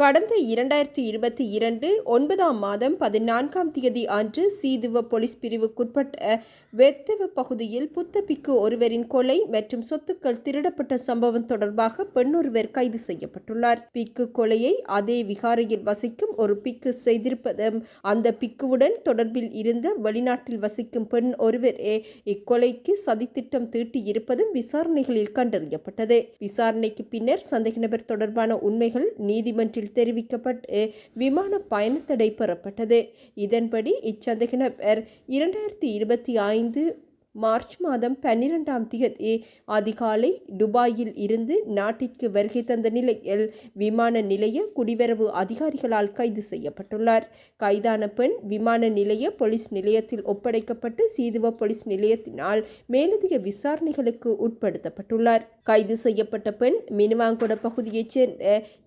கடந்த இரண்டாயிரத்தி இருபத்தி இரண்டு ஒன்பதாம் மாதம் பதினான்காம் தேதி அன்று சீதுவ போலீஸ் பிரிவுக்குட்பட்ட வெத்தவ பகுதியில் புத்தபிக்கு ஒருவரின் கொலை மற்றும் சொத்துக்கள் திருடப்பட்ட சம்பவம் தொடர்பாக பெண்ணொருவர் கைது செய்யப்பட்டுள்ளார். பிக்கு கொலையை அதே விகாரையில் வசிக்கும் ஒரு பிக்கு செய்திருப்பதும் அந்த பிக்குவுடன் தொடர்பில் இருந்த வெளிநாட்டில் வசிக்கும் பெண் ஒருவரே இக்கொலைக்கு சதித்திட்டம் தீட்டியிருப்பதும் விசாரணைகளில் கண்டறியப்பட்டது. விசாரணைக்கு பின்னர் சந்தேக நபர் தொடர்பான உண்மைகள் நீதிமன்றில் தெரிவிக்கப்பட்டு விமான பயணத்தடை பெறப்பட்டது. இதன்படி இச்சந்தேக இரண்டாயிரத்தி இருபத்தி ஐந்து மார்ச் மாதம் பன்னிரெண்டாம் தேதி அதிகாலை துபாயில் இருந்து நாட்டிற்கு வருகை தந்த நிலையில் விமான நிலைய குடிவரவு அதிகாரிகளால் கைது செய்யப்பட்டுள்ளார். கைதான பெண் விமான நிலைய போலீஸ் நிலையத்தில் ஒப்படைக்கப்பட்டு சீதுவ போலீஸ் நிலையத்தினால் மேலதிக விசாரணைகளுக்கு உட்படுத்தப்பட்டுள்ளார். கைது செய்யப்பட்ட பெண் மினுவாங்குட பகுதியைச் சேர்ந்த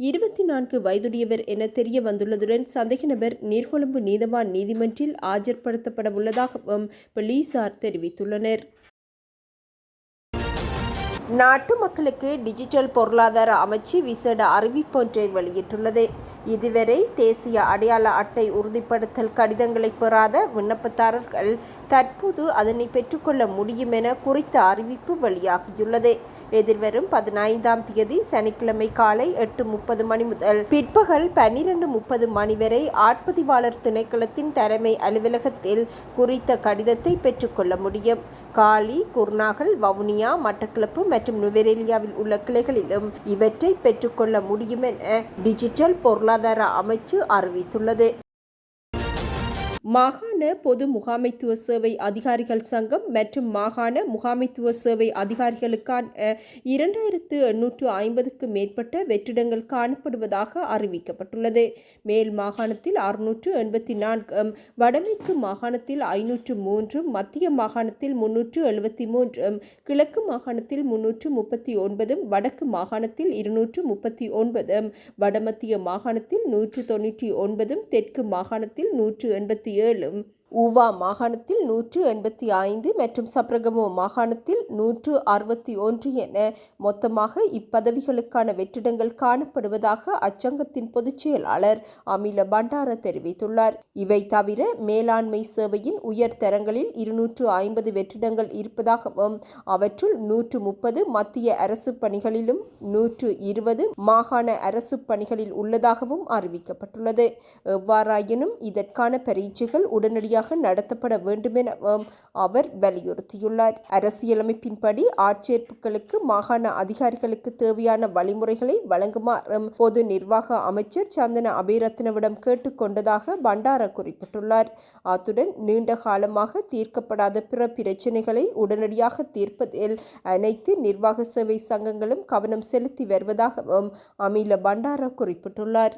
இருபத்தி நான்கு வயதுடையவர் என தெரிய வந்துள்ளதுடன் சந்தேக நபர் நீர்கொழும்பு நீதவான் நீதிமன்றில் ஆஜர்படுத்தப்பட உள்ளதாகவும் போலீசார் தெரிவித்துள்ளனர் நாட்டு மக்களுக்கு டிஜிட்டல் பொருளாதார அமைச்சு விசேட அறிவிப்பொன்றை வெளியிட்டுள்ளது. இதுவரை தேசிய அடையாள அட்டை உறுதிப்படுத்தல் கடிதங்களை பெறாத விண்ணப்பதாரர்கள் தற்போது அதனை பெற்றுக்கொள்ள முடியும் என குறித்த அறிவிப்பு வெளியாகியுள்ளது. எதிர்வரும் பதினைந்தாம் தேதி சனிக்கிழமை காலை எட்டு முப்பது மணி முதல் பிற்பகல் பன்னிரண்டு முப்பது மணி வரை ஆட்பதிவாளர் திணைக்களத்தின் தலைமை அலுவலகத்தில் குறித்த கடிதத்தை பெற்றுக்கொள்ள முடியும். காலி குர்நாகல் வவுனியா மட்டக்கிளப்பு மற்றும் நுவரெலியாவில் உள்ள கிளைகளிலும் இவற்றை பெற்றுக்கொள்ள முடியும் என டிஜிட்டல் பொருளாதார அமைச்சு அறிவித்துள்ளது. மாகாண பொது முகாமைத்துவ சேவை அதிகாரிகள் சங்கம் மற்றும் மாகாண முகாமைத்துவ சேவை அதிகாரிகளுக்கான இரண்டாயிரத்து எண்ணூற்று ஐம்பதுக்கு மேற்பட்ட வெற்றிடங்கள் காணப்படுவதாக அறிவிக்கப்பட்டுள்ளது. மேல் மாகாணத்தில் அறுநூற்று எண்பத்தி நான்கும் வடமேற்கு மாகாணத்தில் ஐநூற்று மூன்றும் மத்திய மாகாணத்தில் முன்னூற்று எழுபத்தி மூன்றும் கிழக்கு மாகாணத்தில் முன்னூற்று முப்பத்தி ஒன்பதும் வடக்கு மாகாணத்தில் இருநூற்று முப்பத்தி ஒன்பதும் வடமத்திய மாகாணத்தில் நூற்று தொன்னூற்றி ஒன்பதும் தெற்கு மாகாணத்தில் நூற்று எண்பத்தி ஏழும் ஊவா மாகாணத்தில் நூற்று எண்பத்தி ஐந்து மற்றும் சப்ரகமோ மாகாணத்தில் நூற்று அறுபத்தி ஒன்று என மொத்தமாக இப்பதவிகளுக்கான வெற்றிடங்கள் காணப்படுவதாக அச்சங்கத்தின் பொதுச் செயலாளர் அமில பண்டார தெரிவித்துள்ளார். இவை தவிர மேலாண்மை சேவையின் உயர் தரங்களில் இருநூற்று ஐம்பது வெற்றிடங்கள் இருப்பதாகவும் அவற்றுள் நூற்று முப்பது மத்திய அரசு பணிகளிலும் நூற்று இருபது மாகாண அரசு பணிகளில் உள்ளதாகவும் அறிவிக்கப்பட்டுள்ளது. எவ்வாறாயினும் இதற்கான பரீட்சைகள் உடனடியாக முறையாக நடத்தப்பட வேண்டுமென அவர் வலியுறுத்தியுள்ளார். அரசியலமைப்பின்படி ஆட்சேர்ப்புகளுக்கு மாகாண அதிகாரிகளுக்கு தேவையான வழிமுறைகளை வழங்குமாறு பொது நிர்வாக அமைச்சர் சந்தன அபிரத்னவிடம் கேட்டுக்கொண்டதாக பண்டார குறிப்பிட்டுள்ளார். அத்துடன் நீண்ட காலமாக தீர்க்கப்படாத பிற பிரச்சினைகளை உடனடியாக தீர்ப்பதில் அனைத்து நிர்வாக சேவை சங்கங்களும் கவனம் செலுத்தி வருவதாகவும் அமில பண்டார குறிப்பிட்டுள்ளார்.